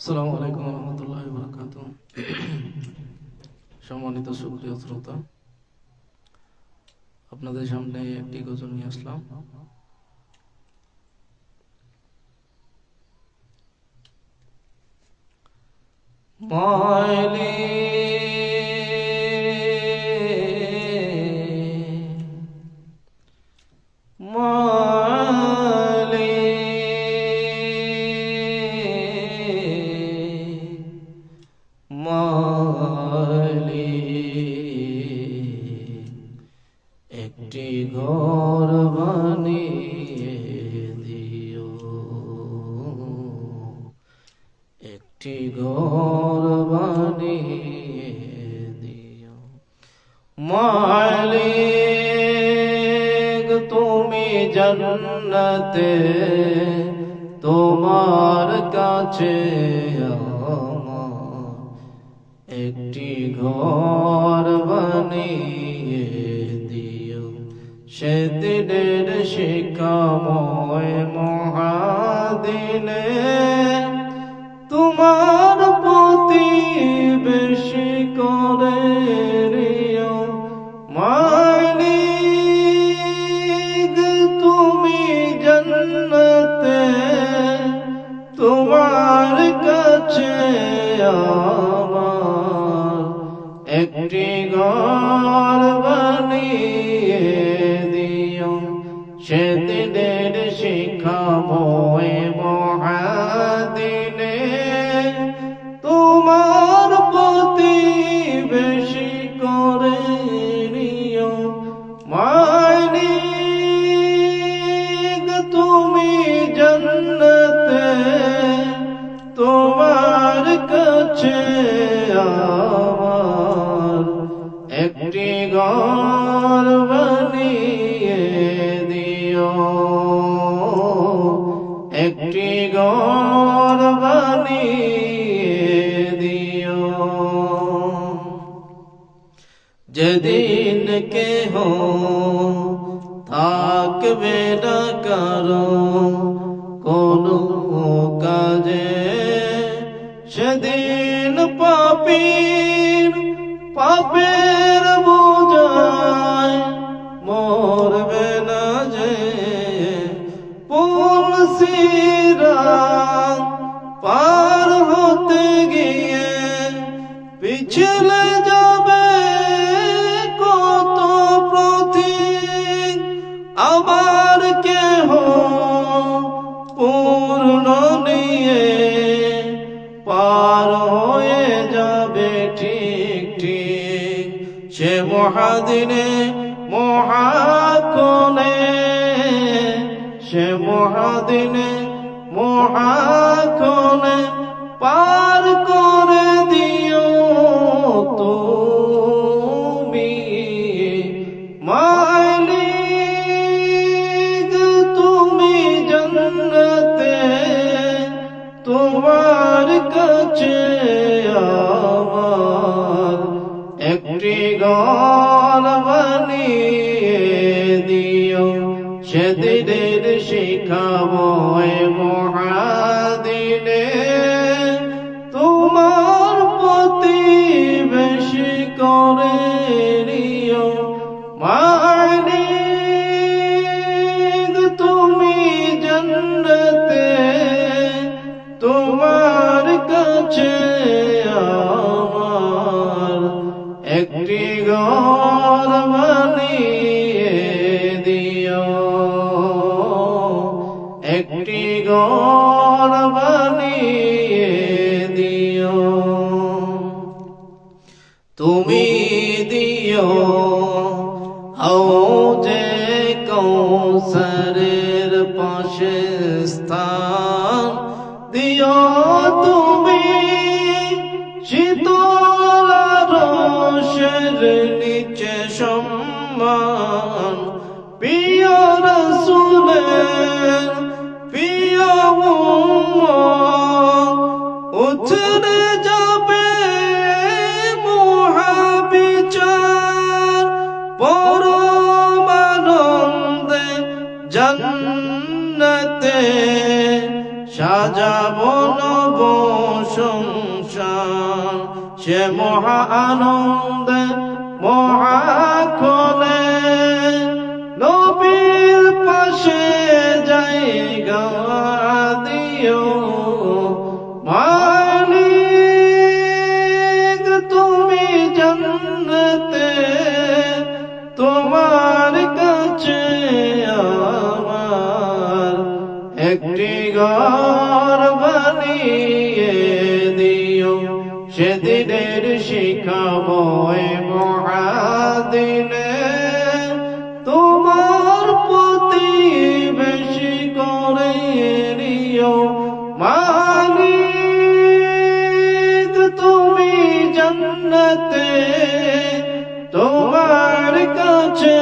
আসসালামু আলাইকুম রহমতুল্লাহ বরকাত সম্মানিত সুপ্রিয় শ্রোতা আপনাদের সামনে একটি গজল নিয়ে আসলাম। ময়লি একটি ঘর বানিয়ে দিও। মালিক, তুমি জান্নাতে তোমার কাছে একটি ঘর বানিয়ে দিও। সেদিনের শিক্ষাময় মহাদিনে আমার ঘর বানিয়ে দিও। একটি ঘর বানিয়ে দিও। যেদিন কেহ থাকবে না কারও, কোনো কাজে, সেদিন পাপীর পাপের মহাদিনে মহাকনে সে মহাদিনে মহাকনে পার করে দিও তুমি মালিক, তুমি জন্নতে তোমার কাছে আমার একটি ঘর তুমি দিও হাউজে কৌসরের পাশে স্থান। দিও তুমি শীতল রসের নিচে সম্মান। প্রিয় রসুলের প্রিয় উম্মত নব সংসার সে মহা আনন্দে মহাকলে নবীর পাশে জায়গা দিও। মালিক শিখাবয় মহাদিনে তোমার করে তুমি তোমার কাছে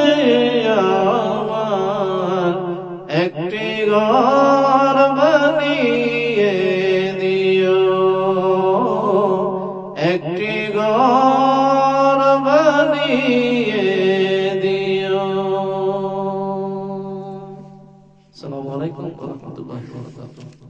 একটি ঘর দিও। একটি ঘর বানিয়ে দিও আসসালামু আলাইকুম ওয়া রাহমাতুল্লাহি ওয়া বারাকাতুহু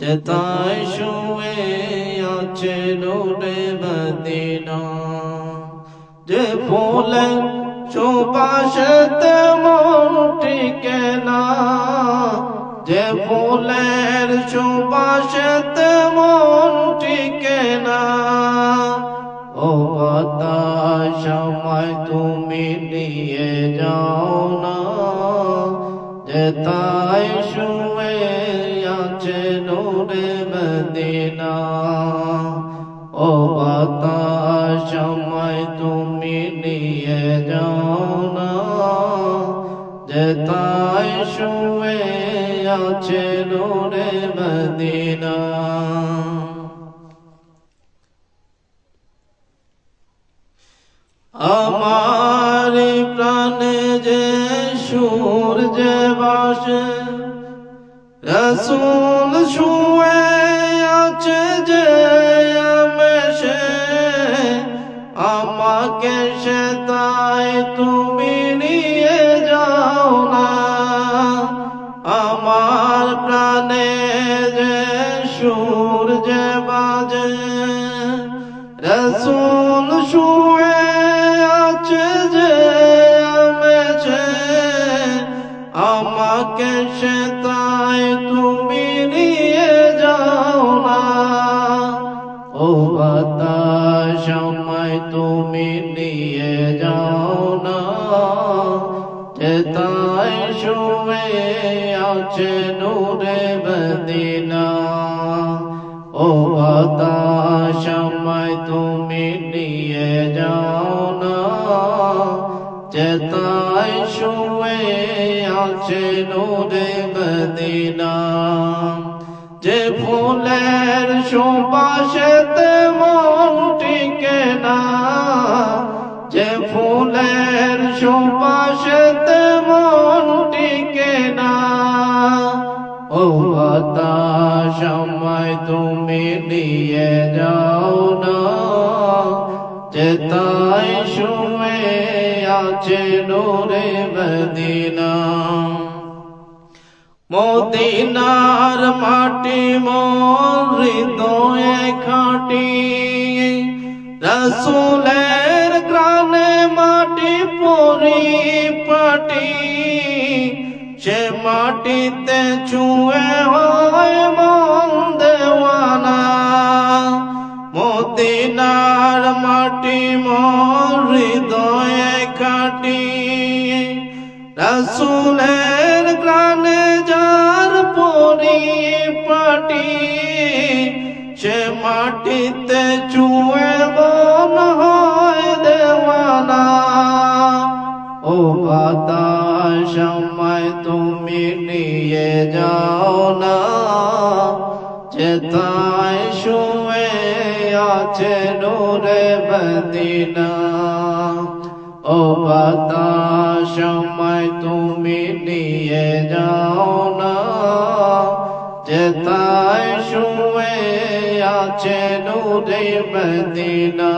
যেথায় শুয়ে আছে নূরে মদিনা। যে ফুলে সুবাসতে মন টিকে না যে ফুলের সুবাসতে মন টিকে না ও বাতা সময় তুমি নিয়ে যাও না। যে তাই শুয়ে মদিনা ও বাতা সময় তুমি নিয়ে যাও না। যে তাই শুয়ে আছে নূরে মদিনা। আমার প্রাণে যে সুর যে বাসে রসুল শুয়ে আছে যে আমাকে সে তাই তুমি নিয়ে যাও না। আমার প্রাণে যে সুর যে বাজে, রসুল শুয়ে আছে যে আমাকে সে যাও না যে তাই শুয়ে আছে নূরে মদিনা। ও বাতা সময় তুমি নিয়ে যাও না চেতাই শুয়ে আছে নূরে মদিনা। যে ফুলের সুবাসেতে তুমি নিয়ে যাও না যে তাই শুয়ে আছে নূরে মদিনা। মদিনার মাটি মোর হৃদয়ে খাটি, রসুলের গ্রানে মাটি পরিপাটি, সে মাটিতে চুয়ে হয় মাটিতে চুয়ে মন হয় দেওয়ানা। ও বাতাস, আমায় তুমি নিয়ে যাও না চেতায় শুয়ে আছে নূরে মদিনা। ও বাতাস, আমায় তুমি নিয়ে যাও না চেতায় আছে নূরে মদিনা,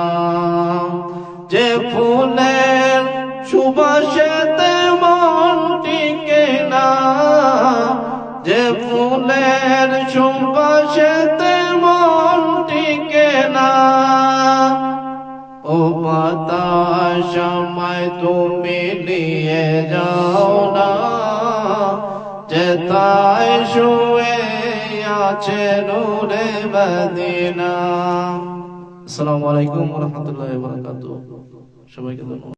যে ফুলের সুবাসেতে মন টিকে না, যে ফুলের সুবাসেতে মন টিকে না। ও বাতাস আমায় তুমি নিয়ে যাও না যেতায় শুয়ে আছে নূরে মদিনা। আসসালামু আলাইকুম ওয়া রাহমাতুল্লাহি ওয়া বারাকাতুহু। সবাইকে ধন্যবাদ।